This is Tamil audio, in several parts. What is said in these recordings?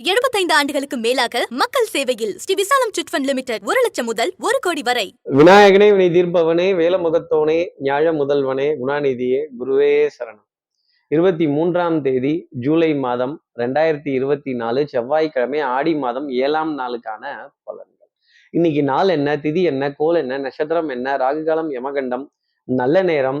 75 ஆண்டுகளுக்கு மேலாக மக்கள் சேவையில் ஸ்ரீ விசாலம் சிட்ஃபண்ட் லிமிடெட் ஒரு லட்சம் முதல் ஒரு கோடி வரை. விநாயகனே வினை தீர்ப்பவனே வேலமுகத்தோனே ஞாழ முதல்வனே குணாநிதியே குருவே சரணம். இருபத்தி மூன்றாம் தேதி ஜூலை மாதம் ரெண்டாயிரத்தி இருபத்தி நாலு செவ்வாய்க்கிழமை ஆடி மாதம் ஏழாம் நாளுக்கான பலன்கள். இன்னைக்கு நாள் என்ன திதி என்ன கோல் என்ன நட்சத்திரம் என்ன ராகுகாலம் யமகண்டம் நல்ல நேரம்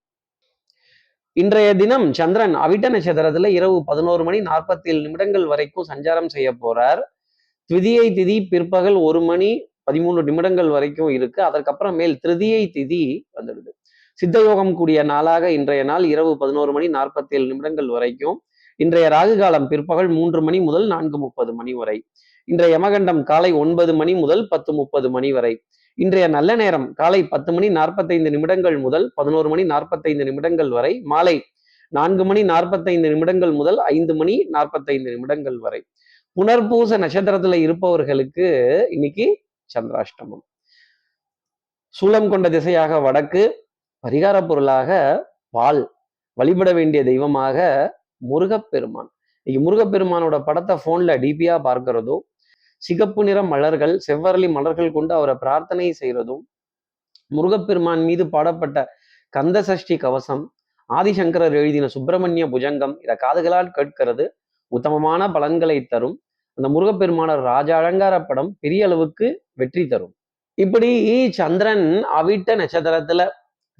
இன்றைய தினம் சந்திரன் அவிட்ட நட்சத்திரத்துல இரவு பதினோரு மணி நாற்பத்தி ஏழு நிமிடங்கள் வரைக்கும் சஞ்சாரம் செய்ய போறார். திதியை திதி பிற்பகல் ஒரு மணி பதிமூணு நிமிடங்கள் வரைக்கும் இருக்கு. அதற்கப்புறம் மேல் திருதியை திதி வந்துடுது. சித்தயோகம் கூடிய நாளாக இன்றைய நாள் இரவு பதினோரு மணி நாற்பத்தி ஏழு நிமிடங்கள் வரைக்கும். இன்றைய ராகு காலம் பிற்பகல் மூன்று மணி முதல் நான்கு முப்பது மணி வரை. இன்றைய யமகண்டம் காலை ஒன்பது மணி முதல் பத்து முப்பது மணி வரை. இன்றைய நல்ல நேரம் காலை பத்து மணி நாற்பத்தைந்து நிமிடங்கள் முதல் பதினோரு மணி நாற்பத்தைந்து நிமிடங்கள் வரை மாலை நான்கு மணி நாற்பத்தைந்து நிமிடங்கள் முதல் ஐந்து மணி நாற்பத்தைந்து நிமிடங்கள் வரை. புனர்பூச நட்சத்திரத்துல இருப்பவர்களுக்கு இன்னைக்கு சந்திராஷ்டமம். சூலம் கொண்ட திசையாக வடக்கு பரிகார பொருளாக பால் வழிபட வேண்டிய தெய்வமாக முருகப்பெருமான். இன்னைக்கு முருகப்பெருமானோட படத்தை போன்ல டிபியா பார்க்கிறதோ சிகப்பு நிற மலர்கள் செவ்வரளி மலர்கள் கொண்டு அவரை பிரார்த்தனை செய்யறதும் முருகப்பெருமான் மீது பாடப்பட்ட கந்த சஷ்டி கவசம் ஆதிசங்கரர் எழுதின சுப்பிரமணிய புஜங்கம் இதை காதுகளால் கேட்கிறது. உத்தமமான பலன்களை தரும். அந்த முருகப்பெருமானர் ராஜ அலங்கார படம் பெரிய அளவுக்கு வெற்றி தரும். இப்படி சந்திரன் அவிட்ட நட்சத்திரத்துல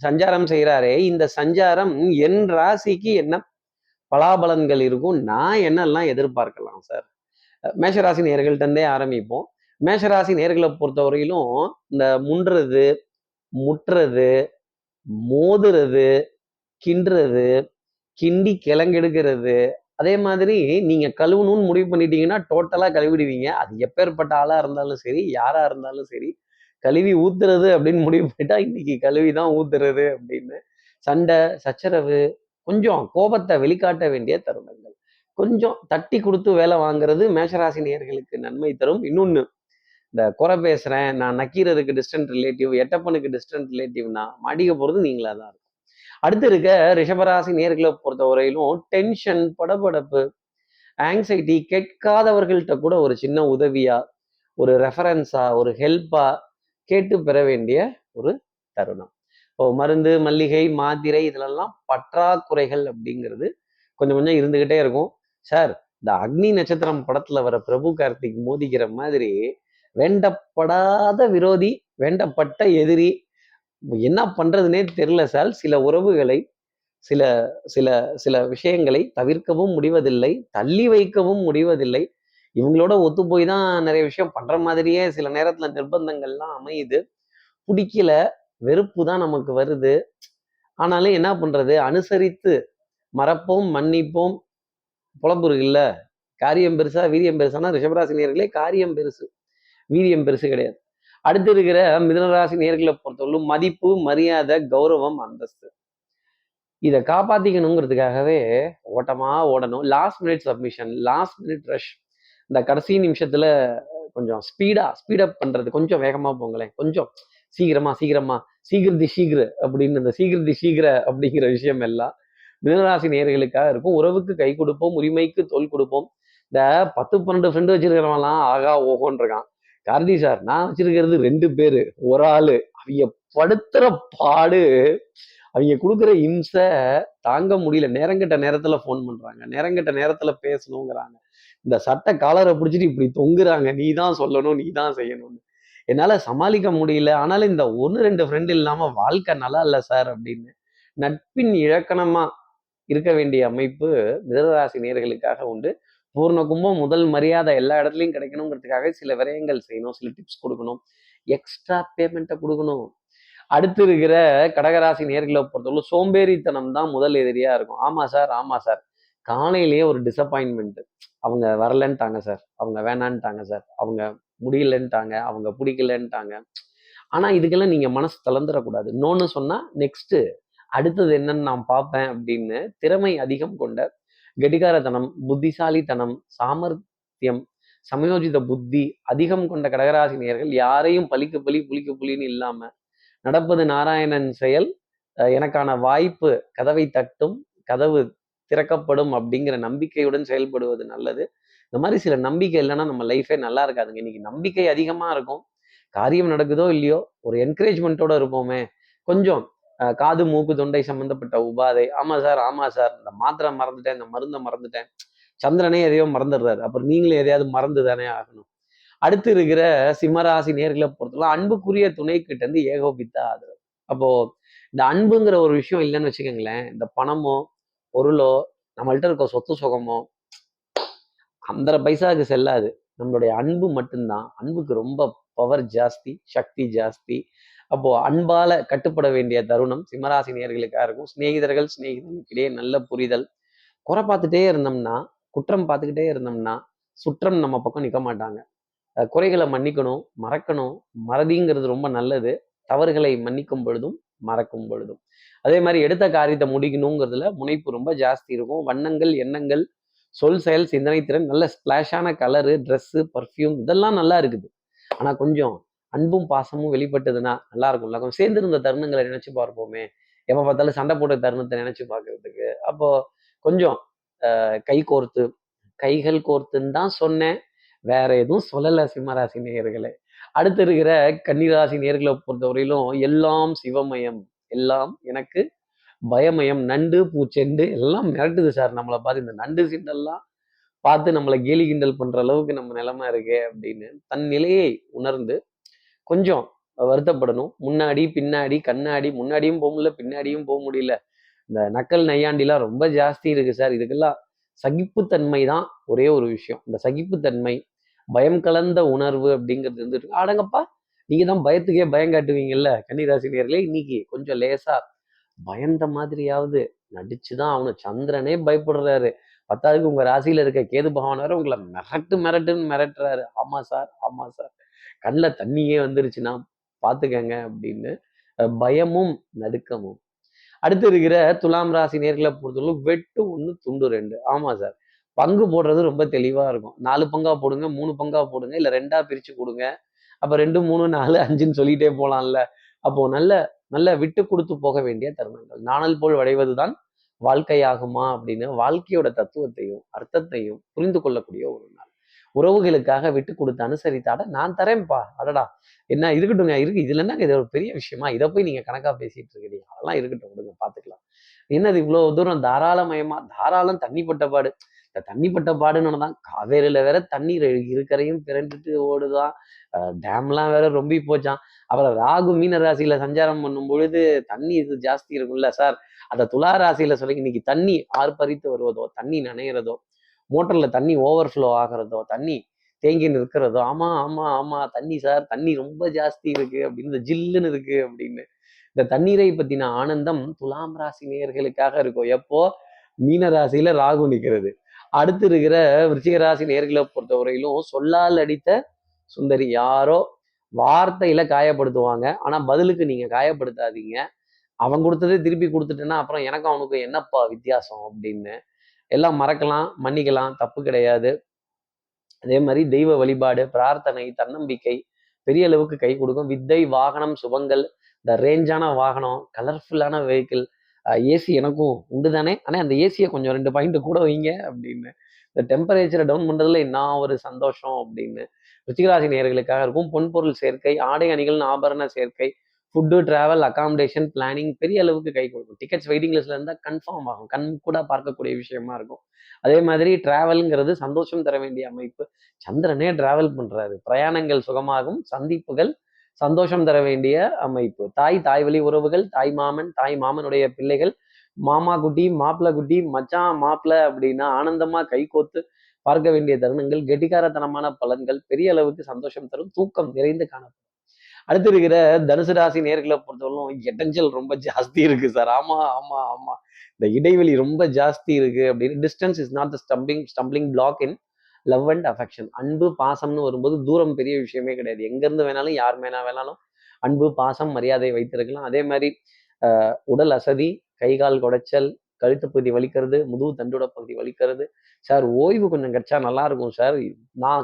சஞ்சாரம் செய்கிறாரே இந்த சஞ்சாரம் என் ராசிக்கு என்ன பலாபலன்கள் இருக்கும்? நான் என்னெல்லாம் எதிர்பார்க்கலாம் சார்? மேஷராசி நேர்கள்ட்டே ஆரம்பிப்போம். மேஷராசி நேர்களை பொறுத்தவரையிலும் இந்த முன்றது முட்டுறது மோதுறது கிண்டுறது கிண்டி கிளங்கெடுக்கிறது அதே மாதிரி நீங்க கழுவணும்னு முடிவு பண்ணிட்டீங்கன்னா டோட்டலா கழுவிடுவீங்க. அது எப்பேற்பட்ட ஆளா இருந்தாலும் சரி யாரா இருந்தாலும் சரி கழுவி ஊத்துறது அப்படின்னு முடிவு பண்ணிட்டா இன்னைக்கு கழுவி தான் ஊத்துறது அப்படின்னு சண்டை சச்சரவு கொஞ்சம் கோபத்தை வெளிக்காட்ட வேண்டிய தருணங்கள். கொஞ்சம் தட்டி கொடுத்து வேலை வாங்குறது மேஷராசி நேர்களுக்கு நன்மை தரும். இன்னொன்று இந்த குறை பேசுகிறேன் நான் நக்கீரருக்கு டிஸ்டன்ட் ரிலேட்டிவ் எட்டப்பனுக்கு டிஸ்டன்ட் ரிலேட்டிவ்னா மடிக்க போகிறது நீங்களாக தான் இருக்கும். அடுத்து இருக்க ரிஷபராசி நேர்களை பொறுத்த வரையிலும் டென்ஷன் படபடப்பு ஆங்ஸைட்டி கேட்காதவர்கள்ட்ட கூட ஒரு சின்ன உதவியா ஒரு ரெஃபரன்ஸா ஒரு ஹெல்ப்பா கேட்டு பெற வேண்டிய ஒரு தருணம். இப்போ மருந்து மல்லிகை மாத்திரை இதிலெல்லாம் பற்றாக்குறைகள் அப்படிங்கிறது கொஞ்சம் கொஞ்சம் இருந்துக்கிட்டே இருக்கும். சார் இந்த அக்னி நட்சத்திரம் படத்துல வர பிரபு கார்த்திக் மோதிக்கிற மாதிரி வேண்டப்படாத விரோதி வேண்டப்பட்ட எதிரி என்ன பண்றதுனே தெரியல சார். சில உறவுகளை சில சில சில விஷயங்களை தவிர்க்கவும் முடிவதில்லை தள்ளி வைக்கவும் முடிவதில்லை. இவங்களோட ஒத்து போய் தான் நிறைய விஷயம் பண்ற மாதிரியே சில நேரத்துல நிர்பந்தங்கள்லாம் அமையுது. பிடிக்கல வெறுப்பு தான் நமக்கு வருது. ஆனாலும் என்ன பண்றது? அனுசரித்து மறப்போம் மன்னிப்போம் புலம்புரு இல்ல. காரியம் பெருசா வீரியம் பெருசானா ரிஷபராசி நேர்களே காரியம் பெருசு. வீரியம் பெருசு கிடையாது. அடுத்து இருக்கிற மிதனராசி நேர்களை பொறுத்தவரைக்கும் மதிப்பு மரியாதை கௌரவம் அந்தஸ்து. இதை காப்பாத்திக்கணுங்கிறதுக்காகவே ஓட்டமா ஓடணும். Last minute submission last minute rush இந்த கடைசி நிமிஷத்துல கொஞ்சம் ஸ்பீடா ஸ்பீடப் பண்றது கொஞ்சம் வேகமா போங்களேன். கொஞ்சம் சீக்கிரமா சீக்கிரமா சீக்கிரதி சீக்கிர அப்படின்னு இந்த சீக்கிரதி சீக்கிர அப்படிங்கிற விஷயம் எல்லாம் மிதனராசி நேர்களுக்காக இருக்கும். உறவுக்கு கை கொடுப்போம் உரிமைக்கு தோல் கொடுப்போம். இந்த பத்து பன்னெண்டு ஃப்ரெண்டு வச்சிருக்கிறவன்லாம் ஆகா ஓஹோன்னு இருக்கான் கார்த்தி சார் நான் வச்சிருக்கிறது ரெண்டு பேரு. ஒரு ஆளு. அவங்க படுத்துற பாடு. அவங்க கொடுக்குற இம்சை தாங்க முடியல. நேரங்கெட்ட நேரத்துல ஃபோன் பண்றாங்க. நேரங்கெட்ட நேரத்துல பேசணுங்கிறாங்க. இந்த சட்ட காலரை பிடிச்சிட்டு இப்படி தொங்குறாங்க. நீ தான் சொல்லணும் நீ தான் செய்யணும்னு. என்னால சமாளிக்க முடியல. ஆனாலும் இந்த ஒன்று ரெண்டு ஃப்ரெண்டு இல்லாம வாழ்க்கை நல்லா இல்லை சார் அப்படின்னு நட்பின் இழக்கணமா இருக்க வேண்டிய அமைப்பு மிதனராசி நேர்களுக்காக உண்டு. பூர்ண கும்பம் முதல் மரியாதை எல்லா இடத்துலையும் கிடைக்கணுங்கிறதுக்காக சில விரயங்கள் செய்யணும் சில டிப்ஸ் கொடுக்கணும். எக்ஸ்ட்ரா பேமெண்ட்டை கொடுக்கணும். அடுத்து இருக்கிற கடகராசி நேர்களை பொறுத்தவரை சோம்பேறித்தனம் தான் முதல் எதிரியா இருக்கும். ஆமா சார் ஆமா சார் காலையிலேயே ஒரு டிசப்பாயின்மெண்ட் அவங்க வரலன்ட்டாங்க சார் அவங்க வேணான்ட்டாங்க சார் அவங்க முடியலன்ட்டாங்க. அவங்க பிடிக்கலன்ட்டாங்க. ஆனா இதுக்கெல்லாம் நீங்க மனசு தளர்ந்துடக்கூடாது. இன்னொன்று சொன்னா நெக்ஸ்ட் அடுத்தது என்னன்னு நான் பார்ப்பேன் அப்படின்னு திறமை அதிகம் கொண்ட கெடிகாரத்தனம் புத்திசாலித்தனம் சாமர்த்தியம் சமயோஜித புத்தி அதிகம் கொண்ட கடகராசி நேர்கள் யாரையும் பலிக்கு பலி புளிக்க புலின்னு இல்லாம நடப்பது நாராயணன் செயல் எனக்கான வாய்ப்பு கதவை தட்டும் கதவு திறக்கப்படும் அப்படிங்கிற நம்பிக்கையுடன் செயல்படுவது நல்லது. இந்த மாதிரி சில நம்பிக்கை இல்லைன்னா நம்ம லைஃபே நல்லா இருக்காதுங்க. இன்னைக்கு நம்பிக்கை அதிகமா இருக்கும். காரியம் நடக்குதோ இல்லையோ ஒரு என்கரேஜ்மெண்ட்டோட இருப்போமே. கொஞ்சம் காது மூக்கு தொண்டை சம்பந்தப்பட்ட உபாதை. ஆமா சார் ஆமா சார். இந்த மாத்திரை மறந்துட்டேன் இந்த மருந்தை மறந்துட்டேன். சந்திரனே எதையோ மறந்துடுறாரு. அப்புறம் நீங்களும் எதையாவது மறந்து தானே ஆகணும். அடுத்து இருக்கிற சிம்மராசி நேர்களை பொறுத்தலாம் அன்புக்குரிய துணை கிட்ட இருந்து ஏகோபித்தா ஆதரவு. அப்போ இந்த அன்புங்கிற ஒரு விஷயம் இல்லைன்னு வச்சுக்கோங்களேன். இந்த பணமோ பொருளோ நம்மள்ட்ட இருக்க சொத்து சுகமோ அந்த பைசாவுக்கு செல்லாது. நம்மளுடைய அன்பு மட்டும்தான். அன்புக்கு ரொம்ப பவர் ஜாஸ்தி சக்தி ஜாஸ்தி. அப்போ அன்பால கட்டுப்பட வேண்டிய தருணம் சிம்மராசி நேர்களுக்காக இருக்கும். சிநேகிதர்கள் சிநேகிதர்களுக்கிடையே நல்ல புரிதல். குறை பார்த்துட்டே இருந்தோம்னா குற்றம் பார்த்துக்கிட்டே இருந்தோம்னா சுற்றம் நம்ம பக்கம் நிற்க மாட்டாங்க. குறைகளை மன்னிக்கணும் மறக்கணும். மறதிங்கிறது ரொம்ப நல்லது. தவறுகளை மன்னிக்கும் பொழுதும் மறக்கும் பொழுதும். அதே மாதிரி எடுத்த காரியத்தை முடிக்கணுங்கிறதுல முனைப்பு ரொம்ப ஜாஸ்தி இருக்கும். வண்ணங்கள் எண்ணங்கள் சொல் செயல் சிந்தனை திறன் நல்ல ஸ்பிளாஷான கலரு ட்ரெஸ்ஸு பர்ஃப்யூம் இதெல்லாம் நல்லா இருக்குது. ஆனால் கொஞ்சம் அன்பும் பாசமும் வெளிப்பட்டதுன்னா நல்லா இருக்கும்ல கொஞ்சம் சேர்ந்திருந்த தருணங்களை நினைச்சு பார்ப்போமே. எப்போ பார்த்தாலும் சண்டை போட்ட தருணத்தை நினைச்சு பார்க்கறதுக்கு. அப்போ கொஞ்சம் கை கோர்த்து கைகள் கோர்த்துன்னு தான் சொன்னேன். வேற எதுவும் சொல்லலை சிம்மராசி நேயர்களே. அடுத்து இருக்கிற கன்னிராசி நேர்களை பொறுத்தவரையிலும் எல்லாம் சிவமயம். எல்லாம் எனக்கு பயமயம். நண்டு பூச்செண்டு எல்லாம் மிரட்டுது சார். நம்மளை பார்த்து இந்த நண்டு சிண்டெல்லாம் பார்த்து நம்மளை கேலி கிண்டல் பண்ற அளவுக்கு நம்ம நிலைமை இருக்கே அப்படின்னு தன் நிலையை உணர்ந்து கொஞ்சம் வருத்தப்படணும். முன்னாடி பின்னாடி கண்ணாடி முன்னாடியும் போக முடியல பின்னாடியும் போக முடியல. இந்த நக்கல் நையாண்டிலாம் ரொம்ப ஜாஸ்தி இருக்கு சார். இதுக்கெல்லாம் சகிப்புத்தன்மை தான் ஒரே ஒரு விஷயம். இந்த சகிப்புத்தன்மை பயம் கலந்த உணர்வு அப்படிங்கிறது வந்து ஆடங்கப்பா அடங்கப்பா நீங்க தான் பயத்துக்கே பயம் காட்டுவீங்கல்ல கன்னிராசினியர்களே இன்னைக்கு கொஞ்சம் லேசா பயந்த மாதிரியாவது நடிச்சுதான் அவனு சந்திரனே பயப்படுறாரு. பத்தாவதுக்கு உங்க ராசியில இருக்க கேது பகவான் வேற உங்களை மிரட்டு மிரட்டுன்னு மிரட்டுறாரு. ஆமா சார் ஆமா சார். கண்ணில் தண்ணியே வந்துருச்சுன்னா பார்த்துக்கங்க அப்படின்னு பயமும் நடுக்கமும். அடுத்து இருக்கிற துலாம் ராசி நேர்களை பொறுத்தவரை வெட்டு ஒன்று துண்டு ரெண்டு. ஆமா சார். பங்கு போடுறது ரொம்ப தெளிவா இருக்கும். நாலு பங்கா போடுங்க மூணு பங்கா போடுங்க இல்லை ரெண்டா பிரிச்சு கொடுங்க. அப்போ ரெண்டு மூணு நாலு அஞ்சுன்னு சொல்லிட்டே போகலாம்ல அப்போ நல்ல நல்ல விட்டு கொடுத்து போக வேண்டிய தருணங்கள். நாணல் போல் விளைவதுதான் வாழ்க்கையாகுமா அப்படின்னு வாழ்க்கையோட தத்துவத்தையும் அர்த்தத்தையும் புரிந்து கொள்ளக்கூடிய ஒரு நாள். உறவுகளுக்காக விட்டு கொடுத்து அனுசரித்தாட நான் தரேன்ப்பா அடடா. என்ன இருக்கட்டுங்க இருக்கு. இதுல என்னங்க இது ஒரு பெரிய விஷயமா? இதை போய் நீங்க கணக்கா பேசிட்டு இருக்கிறீங்க அதெல்லாம் இருக்கட்டும் விடுங்க பாத்துக்கலாம். என்னது இவ்வளவு தூரம் தாராளமயமா தாராளம் தண்ணிப்பட்ட பாடு? இந்த தண்ணிப்பட்ட பாடுன்னு தான் காவேரியில வேற தண்ணீர் இருக்கிறையும் பிறண்டுட்டு ஓடுதான் டேம்லாம் வேற ரொம்பி போச்சான் அப்புறம் ராகு மீன ராசியில சஞ்சாரம் பண்ணும் பொழுது தண்ணி இது ஜாஸ்தி இருக்கும்ல சார். அந்த துலா ராசியில சொல்லி இன்னைக்கு தண்ணி ஆர்ப்பரித்து வருவதோ தண்ணி நனைகிறதோ மோட்டரில் தண்ணி ஓவர்ஃப்ளோ ஆகுறதோ தண்ணி தேங்கி நிற்கிறதோ ஆமாம் ஆமாம் ஆமாம் தண்ணி சார் தண்ணி ரொம்ப ஜாஸ்தி இருக்குது அப்படின்னு இந்த ஜில்லுன்னு இருக்குது அப்படின்னு. இந்த தண்ணீரை பற்றின ஆனந்தம் துலாம் ராசி நேர்களுக்காக இருக்கும். எப்போ? மீன ராசியில் ராகு நிற்கிறது. அடுத்து இருக்கிற விருச்சிக ராசி நேர்களை பொறுத்தவரையிலும் சொல்லால் அடித்த சுந்தரி யாரோ வார்த்தையில காயப்படுத்துவாங்க. ஆனா பதிலுக்கு நீங்க காயப்படுத்தாதீங்க. அவன் கொடுத்ததே திருப்பி கொடுத்துட்டேன்னா அப்புறம் எனக்கும் அவனுக்கும் என்னப்பா வித்தியாசம் அப்படின்னு எல்லாம் மறக்கலாம் மன்னிக்கலாம் தப்பு கிடையாது. அதே மாதிரி தெய்வ வழிபாடு பிரார்த்தனை தன்னம்பிக்கை பெரிய அளவுக்கு கை கொடுக்கும். வித்தை வாகனம் சுபங்கள் இந்த ரேஞ்சான வாகனம் கலர்ஃபுல்லான வெஹிக்கிள் ஏசி எனக்கும் உண்டு தானே ஆனால் அந்த ஏசியை கொஞ்சம் ரெண்டு பாயிண்ட் கூட வைங்க அப்படின்னு. இந்த டெம்பரேச்சரை டவுன் பண்ணுறதுல என்ன ஒரு சந்தோஷம் அப்படின்னு. ருச்சிகராசி நேர்களுக்காக இருக்கும் பொன்பொருள் சேர்க்கை ஆடை அணிகள் ஆபரண சேர்க்கை ஃபுட்டு டிராவல் அகாமடேஷன் பிளானிங் பெரிய அளவுக்கு கை கொடுக்கும். டிக்கெட்ஸ் வெயிட்டிங் லிஸ்ட்ல இருந்தால் கன்ஃபார்ம் ஆகும். கண் கூட பார்க்கக்கூடிய விஷயமா இருக்கும். அதே மாதிரி டிராவல்ங்கிறது சந்தோஷம் தர வேண்டிய அமைப்பு. சந்திரனே டிராவல் பண்றாரு. பிரயாணங்கள் சுகமாகும். சந்திப்புகள் சந்தோஷம் தர வேண்டிய அமைப்பு. தாய் தாய் வழி உறவுகள் தாய் மாமன் தாய் மாமனுடைய பிள்ளைகள் மாமா குட்டி மாப்பிள்ள குட்டி மச்சான் மாப்பிள்ள அப்படின்னா ஆனந்தமா கை கோத்து பார்க்க வேண்டிய தருணங்கள் கெட்டிக்காரத்தனமான பலன்கள் பெரிய அளவுக்கு சந்தோஷம் தரும் தூக்கம் நிறைந்து காணப்படும். அடுத்து இருக்கிற தனுசு ராசி நேர்களை பொறுத்தவரைக்கும் எட்டஞ்சல் ரொம்ப ஜாஸ்தி இருக்கு சார். ஆமா ஆமா ஆமா. இந்த இடைவெளி ரொம்ப ஜாஸ்தி இருக்கு அப்படின்னு distance is not the stumping stumbling block in love and affection அன்பு பாசம்னு வரும்போது தூரம் பெரிய விஷயமே கிடையாது. எங்கேருந்து வேணாலும் யார் மேனா வேணாலும் அன்பு பாசம் மரியாதை வைத்திருக்கலாம். அதே மாதிரி உடல் அசதி கை கால் குடைச்சல் கழுத்து பகுதி வலிக்கிறது முதுகு தண்டுட பகுதி வலிக்கிறது. சார் ஓய்வு கொஞ்சம் கிடைச்சா நல்லா இருக்கும் சார். நான்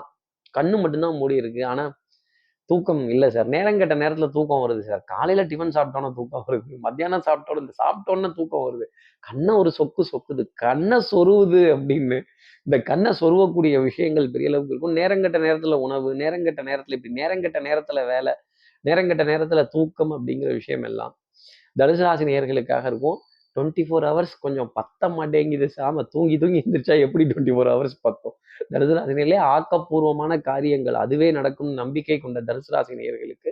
கண்ணு மட்டும்தான் மூடி இருக்கு ஆனால் தூக்கம் இல்லை சார் நேரம் கெட்ட நேரத்தில் தூக்கம் வருது சார் காலையில் டிஃபன் சாப்பிட்டோன்னே தூக்கம் வருது. மத்தியானம் சாப்பிட்டோன்னு இந்த சாப்பிட்டோன்னே தூக்கம் வருது. கண்ணை ஒரு சொக்கு சொக்குது. கண்ணை சொருவுது அப்படின்னு. இந்த கண்ணை சொருவக்கூடிய விஷயங்கள் பெரிய அளவுக்கு இருக்கும். நேரங்கெட்ட நேரத்தில் உணவு நேரங்கெட்ட நேரத்தில் இப்படி நேரங்கட்ட நேரத்தில் வேலை நேரங்கட்ட நேரத்தில் தூக்கம் அப்படிங்கிற விஷயம் எல்லாம் தனுசு ராசி நேர்களுக்காக இருக்கும். டுவெண்ட்டி ஃபோர் ஹவர்ஸ் கொஞ்சம் பத்த மாட்டேங்குது சாம தூங்கி தூங்கி எந்திரிச்சா எப்படி டுவெண்ட்டி ஃபோர் ஹவர்ஸ் பத்தும்? தனுசுராசினிலே ஆக்கப்பூர்வமான காரியங்கள் அதுவே நடக்கும் நம்பிக்கை கொண்ட தனுசு ராசி நேயர்களுக்கு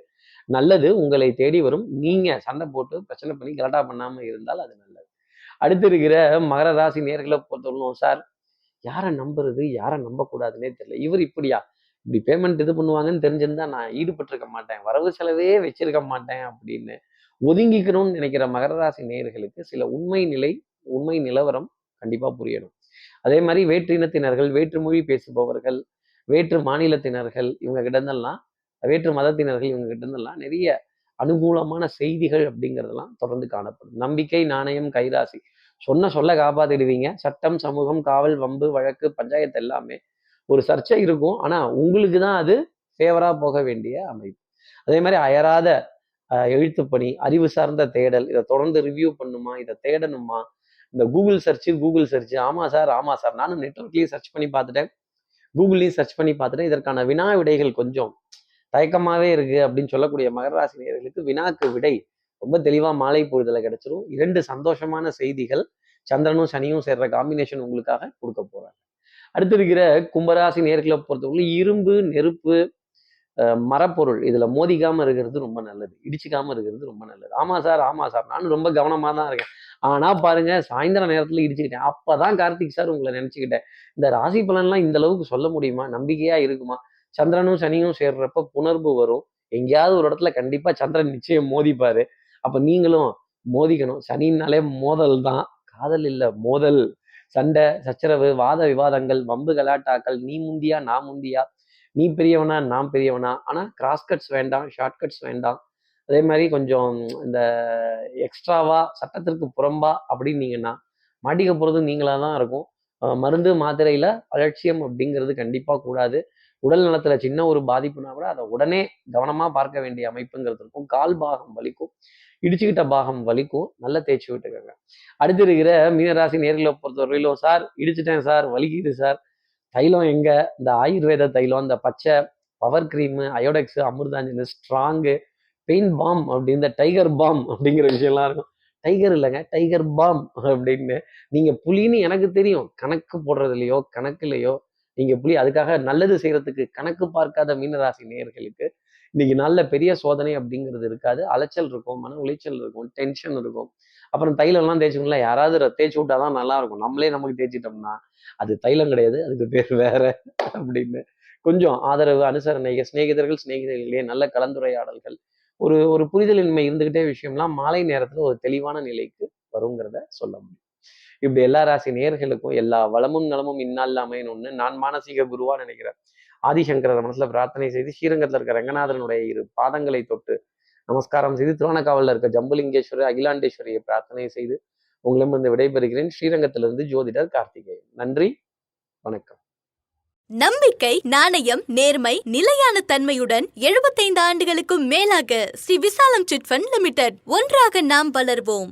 நல்லது. உங்களை தேடி வரும். நீங்க சண்டை போட்டு பிரச்சனை பண்ணி கலட்டா பண்ணாம இருந்தால் அது நல்லது. அடுத்து இருக்கிற மகர ராசி நேர்களை பொறுத்தவரைக்கும் சார் யாரை நம்புறது யாரை நம்பக்கூடாதுன்னே தெரியல. இவர் இப்படியா? இப்படி பேமெண்ட் இது பண்ணுவாங்கன்னு தெரிஞ்சிருந்தா நான் ஈடுபட்டிருக்க மாட்டேன். வரவு செலவே வச்சிருக்க மாட்டேன் அப்படின்னு ஒதுங்கிக்கணும்னு நினைக்கிற மகர ராசி நேயர்களுக்கு சில உண்மை நிலை உண்மை நிலவரம் கண்டிப்பா புரியணும். அதே மாதிரி வேற்று இனத்தினர்கள் வேற்று மொழி பேசுபவர்கள் வேற்று மாநிலத்தினர்கள் இவங்க கிட்டந்தெல்லாம் வேற்று மதத்தினர்கள் இவங்க கிட்டந்தெல்லாம் நிறைய அனுகூலமான செய்திகள் அப்படிங்கிறதெல்லாம் தொடர்ந்து காணப்படும். நம்பிக்கை நாணயம் கைராசி. சொன்ன சொல்ல காப்பாத்திடுவீங்க. சட்டம் சமூகம் காவல் வம்பு வழக்கு பஞ்சாயத்து எல்லாமே ஒரு சர்ச்சை இருக்கும். ஆனா உங்களுக்கு தான் அது ஃபேவரா போக வேண்டிய அமைப்பு. அதே மாதிரி அயராத எழுத்துப்பணி அறிவு சார்ந்த தேடல் இதை தொடர்ந்து ரிவ்யூ பண்ணுமா இதை தேடணுமா? இந்த கூகுள் சர்ச் கூகுள் சர்ச் ஆமா சார் ஆமா சார். நானும் நெட்ஒர்க்லேயும் சர்ச் பண்ணி பார்த்துட்டேன். கூகுள்லயும் சர்ச் பண்ணி பார்த்துட்டேன். இதற்கான வினா விடைகள் கொஞ்சம் தயக்கமாகவே இருக்கு அப்படின்னு சொல்லக்கூடிய மகர ராசி வினாக்கு விடை ரொம்ப தெளிவாக மாலை பொழுதில் கிடைச்சிரும். இரண்டு சந்தோஷமான செய்திகள் சந்திரனும் சனியும் சேர்ற காம்பினேஷன் உங்களுக்காக கொடுக்க போகிறாங்க அடுத்து இருக்கிற கும்பராசி நேர்களை பொறுத்தவரை இரும்பு நெருப்பு மரப்பொருள். இதில் மோதிக்காமல் இருக்கிறது ரொம்ப நல்லது. இடிச்சிக்காமல் இருக்கிறது ரொம்ப நல்லது. ஆமாம் சார் ஆமாம் சார். நானும் ரொம்ப கவனமாக தான் இருக்கேன். ஆனால் பாருங்க சாயந்தர நேரத்தில் இடிச்சுக்கிட்டேன். அப்போ தான் கார்த்திக் சார் உங்களை நினச்சிக்கிட்டேன். இந்த ராசி பலன்லாம் இந்த அளவுக்கு சொல்ல முடியுமா? நம்பிக்கையாக இருக்குமா? சந்திரனும் சனியும் சேர்றப்ப புணர்வு வரும். எங்கேயாவது ஒரு இடத்துல கண்டிப்பாக சந்திரன் நிச்சயம் மோதிப்பாரு. அப்போ நீங்களும் மோதிக்கணும். சனின்னாலே மோதல் தான். காதல் இல்லை மோதல். சண்டை சச்சரவு வாத விவாதங்கள் வம்பு கலாட்டாக்கள் நீ முந்தியா நான் முந்தியா? நீ பெரியவனா நான் பெரியவனா? ஆனால் கிராஸ் கட்ஸ் வேண்டாம் ஷார்ட் கட்ஸ் வேண்டாம். அதே மாதிரி கொஞ்சம் இந்த எக்ஸ்ட்ராவா சட்டத்திற்கு புறம்பா அப்படின்னீங்கன்னா மாட்டிக்க போகிறது நீங்களாக தான் இருக்கும் மருந்து மாத்திரையில் அலட்சியம் அப்படிங்கிறது கண்டிப்பாக கூடாது. உடல் நலத்தில் சின்ன ஒரு பாதிப்புனா கூட அதை உடனே கவனமாக பார்க்க வேண்டிய அமைப்புங்கிறது இருக்கும். கால் பாகம் வலிக்கும். இடிச்சுக்கிட்ட பாகம் வலிக்கும். நல்லா தேய்ச்சி விட்டுக்கோங்க. அடுத்து இருக்கிற மீனராசி நேர்களை பொறுத்தவரையிலும் சார் இடிச்சிட்டேன் சார். வலிக்குது சார். தைலம் எங்க? இந்த ஆயுர்வேத தைலம் இந்த பச்சை power cream Iodex Amritanjali strong pain balm அப்படி இந்த டைகர் பாம் அப்படிங்கிற விஷயம்லாம் இருக்கும். டைகர் இல்லைங்க டைகர் பாம் அப்படின்னு. நீங்க புலின்னு எனக்கு தெரியும். கணக்கு போடுறதுலையோ கணக்குலையோ நீங்க புலி அதுக்காக நல்லது செய்யறதுக்கு கணக்கு பார்க்காத மீனராசி நேயர்களுக்கு இன்னைக்கு நல்ல பெரிய சோதனை அப்படிங்கிறது இருக்காது. அலைச்சல் இருக்கும் மன உளைச்சல் இருக்கும் டென்ஷன் இருக்கும். அப்புறம் தைலம்லாம் தேய்ச்சிக்கணும்ல யாராவது ர- தேய்ச்சி விட்டாதான் நல்லா இருக்கும். நம்மளே நமக்கு தேய்ச்சிட்டோம்னா அது தைலம் கிடையாது. அதுக்கு பேர் வேற அப்படின்னு. கொஞ்சம் ஆதரவு அனுசரணை சிநேகிதர்கள் சிநேகிதர்களிடையே நல்ல கலந்துரையாடல்கள். ஒரு ஒரு புரிதலின்மை இருந்துகிட்டே விஷயம்லாம் மாலை நேரத்துல ஒரு தெளிவான நிலைக்கு வருங்கிறத சொல்ல முடியும். இப்படி எல்லா ராசி நேர்களுக்கும் எல்லா வளமும் நலமும் இந்நாள் அமையணும்னு நான் மானசீக குருவா நினைக்கிறேன். ஆதிசங்கரர் மனசுல பிரார்த்தனை செய்து ஸ்ரீரங்கத்துல இருக்க ரங்கநாதனுடைய இரு பாதங்களை தொட்டு நமஸ்காரம் செய்து திருவண்ணக்காவல்ல இருக்க ஜம்புலிங்கேஸ்வரர் அகிலாண்டேஸ்வரியை பிரார்த்தனை செய்து உங்களிடமிருந்து விடைபெறுகிறேன். ஸ்ரீரங்கத்திலிருந்து ஜோதிடர் கார்த்திகேயன். நன்றி வணக்கம். நம்பிக்கை நாணயம் நேர்மை நிலையான தன்மையுடன் 75 ஆண்டுகளுக்கும் மேலாக ஸ்ரீ விசாலம் சிட் ஃபண்ட் லிமிடெட் ஒன்றாக நாம் வளர்வோம்.